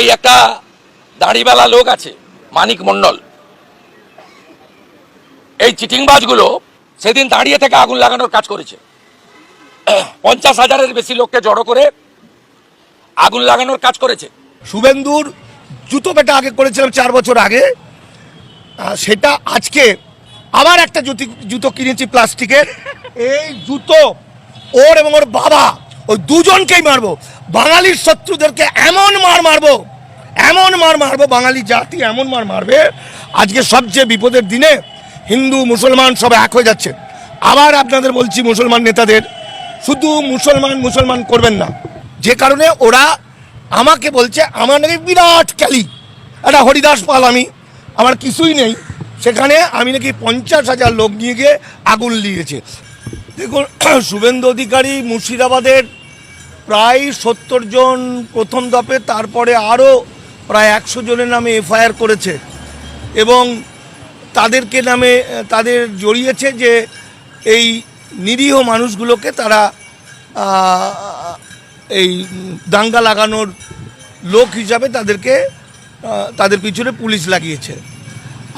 এই একটা দাড়িওয়ালা লোক আছে, মানিক মণ্ডল এই চিটিংবাজগুলো সেদিন দাঁড়িয়ে থেকে আগুন লাগানোর কাজ করেছে। পঞ্চাশ হাজারের বেশি লোককে জড়ো করে আগুন লাগানোর কাজ করেছে। শুভেন্দুর জুতো পেটা আগে করেছিলাম চার বছর আগে। সেটা আজকে আবার একটা জুতি জুতো কিনেছি প্লাস্টিকের। এই জুতো ওর এবং ওর বাবা, ওই দুজনকেই মারবো। বাঙালির শত্রুদেরকে এমন মার মারবো, এমন মার মারবো, বাঙালি জাতি এমন মার মারবে, আজকে সবচেয়ে বিপদের দিনে হিন্দু, মুসলমান সব এক হয়ে যাচ্ছে। আবার আপনাদের বলছি মুসলমান নেতাদের, শুধু মুসলমান মুসলমান করবেন না। যে কারণে ওরা আমাকে বলছে, আমার নাকি বিরাট ক্যালি। একটা হরিদাস পাল আমি, আমার কিছুই নেই। সেখানে আমি নাকি পঞ্চাশ হাজার লোক নিয়ে গিয়ে আগুন লিয়েছে। দেখুন, শুভেন্দু অধিকারী মুর্শিদাবাদের প্রায় সত্তর জন প্রথম দপে তারপরে আরও প্রায় একশো জনের নামে এফআইআর করেছে এবং তাদেরকে নামে, তাদের জড়িয়েছে যে এই নিরীহ মানুষগুলোকে তারা এই দাঙ্গা লাগানোর লোক হিসাবে তাদেরকে তাদের পিছনে পুলিশ লাগিয়েছে।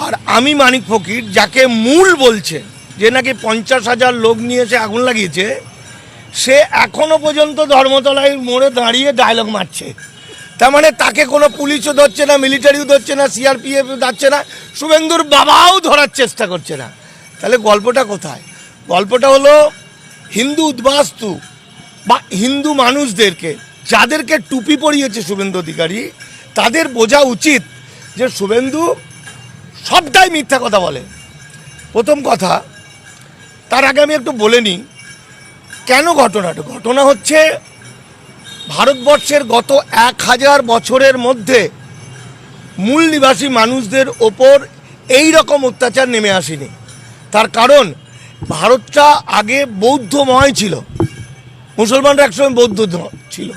আর আমি মানিক ফকির, যাকে মূল বলছে, যে নাকি পঞ্চাশ হাজার লোক নিয়ে এসে আগুন লাগিয়েছে সে এখনও পর্যন্ত ধর্মতলায় মোড়ে দাঁড়িয়ে ডায়লগ মারছে। তার মানে তাকে কোনো পুলিশও ধরছে না মিলিটারিও ধরছে না সিআরপিএফ ধরছে না, শুভেন্দুর বাবাও ধরার চেষ্টা করছে না। তাহলে গল্পটা কোথায়? গল্পটা হলো হিন্দু উদ্বাস্তু বা হিন্দু মানুষদেরকে, যাদেরকে টুপি পরিয়েছে শুভেন্দু অধিকারী, তাদের বোঝা উচিত যে শুভেন্দু সবটাই মিথ্যা কথা বলে। প্রথম কথা, তার আগে আমি একটু বলে নিই কেন ঘটনাটা ঘটনা হচ্ছে ভারতবর্ষের গত এক হাজার বছরের মধ্যে মূল নিবাসী মানুষদের ওপর এই রকম অত্যাচার নেমে আসেনি। তার কারণ, ভারতটা আগে বৌদ্ধময় ছিল। মুসলমানরা একসময় বৌদ্ধ ছিল।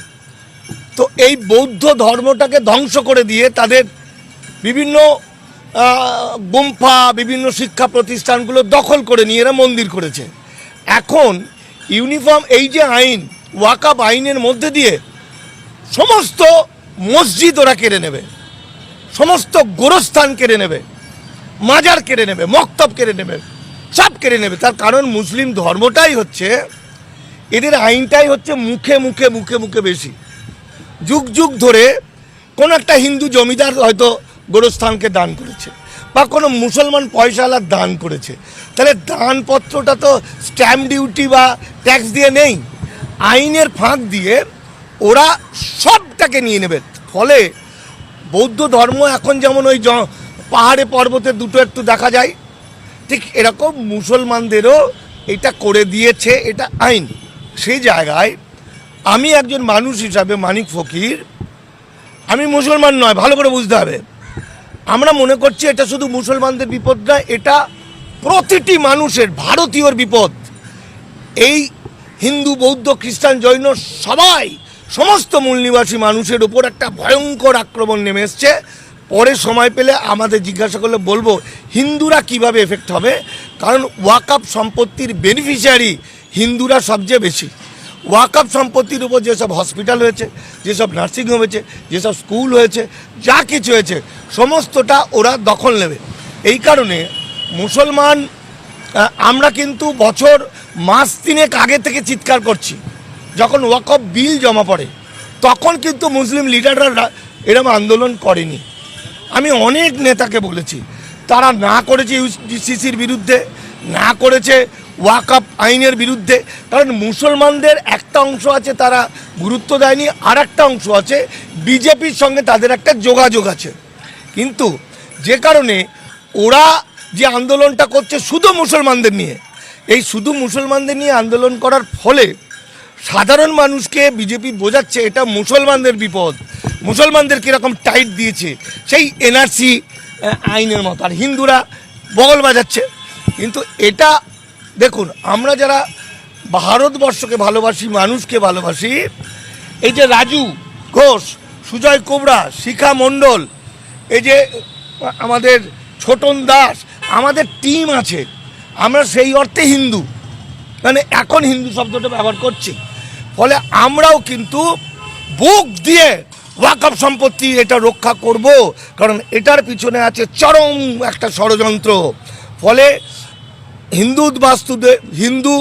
তো এই বৌদ্ধ ধর্মটাকে ধ্বংস করে দিয়ে তাদের বিভিন্ন গুম্ফা, বিভিন্ন শিক্ষা প্রতিষ্ঠানগুলো দখল করে নিয়ে এরা মন্দির করেছে। এখন ইউনিফর্ম, এই যে আইন, ওয়াকাব আইনের মধ্যে দিয়ে সমস্ত মসজিদ ওরা কেড়ে নেবে। সমস্ত গোরস্থান কেড়ে নেবে। মাজার কেড়ে নেবে, মক্তব কেড়ে নেবে, সব কেড়ে নেবে। তার কারণ মুসলিম ধর্মটাই হচ্ছে, এদের আইনটাই হচ্ছে মুখে মুখে মুখে মুখে বেশি। যুগ যুগ ধরে কোনো একটা হিন্দু জমিদার হয়তো গোরস্থানকে দান করেছে। বা কোনো মুসলমান পয়সাওয়ালা দান করেছে। তাহলে দানপত্রটা তো স্ট্যাম্প ডিউটি বা ট্যাক্স দিয়ে নেই। আইনের ফাঁক দিয়ে ওরা সবটাকে নিয়ে নেবে। ফলে বৌদ্ধ ধর্ম এখন যেমন ওই পাহাড়ে পর্বতে দুটো একটু দেখা যায়, ঠিক এরকম মুসলমানদেরও এটা করে দিয়েছে এটা আইন। সেই জায়গায় আমি একজন মানুষ হিসাবে, মানিক ফকির, আমি মুসলমান নয়, ভালো করে বুঝতে হবে। আমরা মনে করছি এটা শুধু মুসলমানদের বিপদ নয়, এটা প্রতিটি মানুষের, ভারতীয়র বিপদ। এই হিন্দু, বৌদ্ধ, খ্রিস্টান, জৈন সবাই, সমস্ত মূল নিবাসী মানুষের উপর একটা ভয়ঙ্কর আক্রমণ নেমে এসছে। পরে সময় পেলে আমাদের জিজ্ঞাসা করলে বলব, হিন্দুরা কীভাবে এফেক্ট হবে? কারণ ওয়াকাপ সম্পত্তির বেনিফিশিয়ারি হিন্দুরা সবচেয়ে বেশি। ওয়াকাপ সম্পত্তির উপর যেসব হসপিটাল হয়েছে, যেসব নার্সিংহোম হয়েছে, যেসব স্কুল হয়েছে, যা কিছু হয়েছে, সমস্তটা ওরা দখল নেবে। এই কারণে মুসলমান আমরা কিন্তু বছর মাস তিনেক আগে থেকে চিৎকার করছি। যখন ওয়াকফ বিল জমা পড়ে, তখন কিন্তু মুসলিম লিডাররা এরম আন্দোলন করেনি। আমি অনেক নেতাকে বলেছি, তারা না করেছে ইউসিসির বিরুদ্ধে, না করেছে ওয়াকআপ আইনের বিরুদ্ধে। কারণ মুসলমানদের একটা অংশ আছে তারা গুরুত্ব দেয়নি আর একটা অংশ আছে বিজেপির সঙ্গে তাদের একটা যোগাযোগ আছে। কিন্তু যে কারণে ওরা যে আন্দোলনটা করছে শুধু মুসলমানদের নিয়ে, এই শুধু মুসলমানদের নিয়ে আন্দোলন করার ফলে সাধারণ মানুষকে বিজেপি বোঝাচ্ছে এটা মুসলমানদের বিপদ। মুসলমানদের কীরকম টাইট দিয়েছে, সেই এনআরসি আইনের মতো। আর হিন্দুরা বগল বাজাচ্ছে। কিন্তু এটা দেখুন, আমরা যারা ভারতবর্ষকে ভালোবাসি, মানুষকে ভালোবাসি, এই যে রাজু ঘোষ, সুজয় কোবরা, শিখা মণ্ডল, এই যে আমাদের ছোটন দাস, আমাদের টিম আছে। আমরা সেই অর্থে হিন্দু। মানে এখন হিন্দু শব্দটা ব্যবহার করছি। ফলে আমরাও কিন্তু বুক দিয়ে ওয়াকফ সম্পত্তি এটা রক্ষা করব, কারণ এটার পিছনে আছে চরম একটা ষড়যন্ত্র। ফলে হিন্দু বাস্তুদের হিন্দু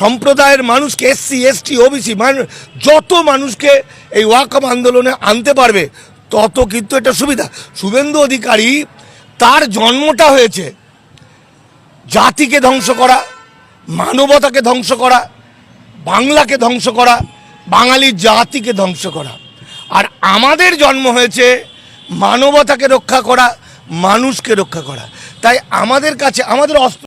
সম্প্রদায়ের মানুষকে, এসসি, এসটি, ওবিসি মানে যত মানুষকে এই ওয়াকফ আন্দোলনে আনতে পারবে, তত কিন্তু এটা সুবিধা। শুভেন্দু অধিকারী তার জন্মটা হয়েছে জাতিকে ধ্বংস করা, মানবতাকে ধ্বংস করা, বাংলাকে ধ্বংস করা বাঙালি জাতিকে ধ্বংস করা। আর আমাদের জন্ম হয়েছে মানবতাকে রক্ষা করা, মানুষকে রক্ষা করা। তাই আমাদের কাছে, আমাদের অস্ত্র